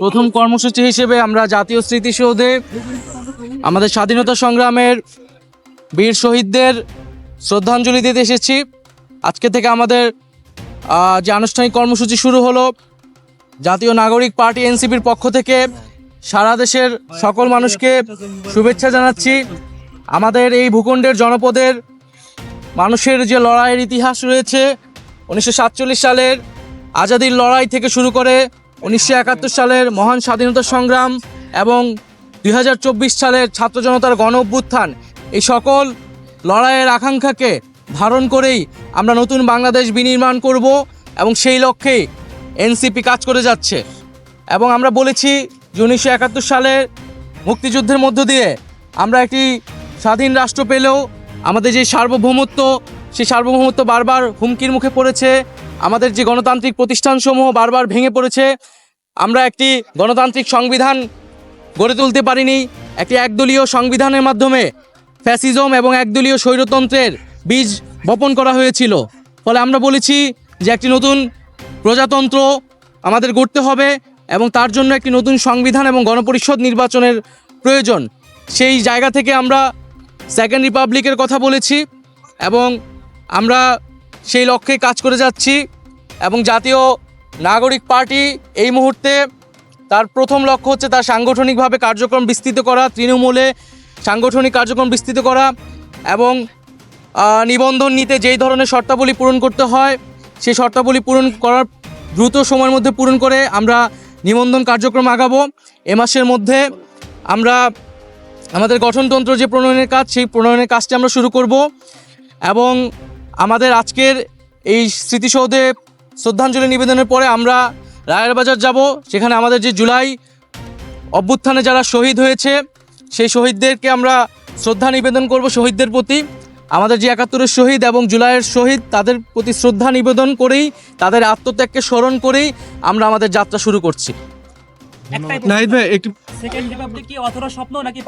প্রথম কর্মসূচি হিসেবে আমরা জাতীয় স্মৃতিসৌধে আমাদের স্বাধীনতা সংগ্রামের বীর শহীদদের শ্রদ্ধাঞ্জলি দিতে এসেছি। আজকে থেকে আমাদের যে আনুষ্ঠানিক কর্মসূচি শুরু হলো জাতীয় নাগরিক পার্টি এনসিপির পক্ষ থেকে সারা দেশের সকল মানুষকে শুভেচ্ছা জানাচ্ছি। আমাদের এই ভূখণ্ডের জনপদের মানুষের যে লড়াইয়ের ইতিহাস রয়েছে উনিশশো সাতচল্লিশ সালের আজাদির লড়াই থেকে শুরু করে উনিশশো একাত্তর সালের মহান স্বাধীনতা সংগ্রাম এবং দুই হাজার চব্বিশ সালের ছাত্র জনতার গণ অভ্যুত্থান, এই সকল লড়াইয়ের আকাঙ্ক্ষাকে ধারণ করেই আমরা নতুন বাংলাদেশ বিনির্মাণ করব এবং সেই লক্ষ্যেই এনসিপি কাজ করে যাচ্ছে। এবং আমরা বলেছি যে উনিশশো একাত্তর সালের মুক্তিযুদ্ধের মধ্য দিয়ে আমরা একটি স্বাধীন রাষ্ট্র পেলেও আমাদের যে সার্বভৌমত্ব, সেই সার্বভৌমত্ব বারবার হুমকির মুখে পড়েছে, আমাদের যে গণতান্ত্রিক প্রতিষ্ঠানসমূহ বারবার ভেঙে পড়েছে আমরা একটি গণতান্ত্রিক সংবিধান গড়ে তুলতে পারিনি, একটি একদলীয় সংবিধানের মাধ্যমে ফ্যাসিজম এবং একদলীয় স্বৈরতন্ত্রের বীজ বপন করা হয়েছিল। ফলে আমরা বলেছি যে একটি নতুন প্রজাতন্ত্র আমাদের গড়তে হবে এবং তার জন্য একটি নতুন সংবিধান এবং গণপরিষদ নির্বাচনের প্রয়োজন। সেই জায়গা থেকে আমরা সেকেন্ড রিপাবলিকের কথা বলেছি এবং আমরা সেই লক্ষ্যে কাজ করে যাচ্ছি এবং জাতীয় নাগরিক পার্টি এই মুহূর্তে তার প্রথম লক্ষ্য হচ্ছে তার সাংগঠনিকভাবে কার্যক্রম বিস্তৃত করা, তৃণমূলে সাংগঠনিক কার্যক্রম বিস্তৃত করা এবং নিবন্ধন নিতে যেই ধরনের শর্তাবলী পূরণ করতে হয়, সেই শর্তাবলী পূরণ করার দ্রুত সময়ের মধ্যে পূরণ করে আমরা নিবন্ধন কার্যক্রম আগাবো। এ মাসের মধ্যে আমরা আমাদের গঠনতন্ত্র যে প্রণয়নের কাজ, সেই প্রণয়নের কাজটি আমরা শুরু করব এবং আমাদের আজকের এই স্মৃতিসৌধে শ্রদ্ধাঞ্জলি নিবেদনের পরে আমরা রায়ের বাজার যাব সেখানে আমাদের যে জুলাই অভ্যুত্থানে যারা শহীদ হয়েছে সেই শহীদদেরকে আমরা শ্রদ্ধা নিবেদন করব শহীদদের প্রতি। আমাদের যে একাত্তরের শহীদ এবং জুলাইয়ের শহীদ তাদের প্রতি শ্রদ্ধা নিবেদন করেই তাদের আত্মত্যাগকে স্মরণ করেই আমরা আমাদের যাত্রা শুরু করছি। একটাই নাহিদ ভাই একটু সেকেন্ড রিপাবলিক কি অথরা স্বপ্ন নাকি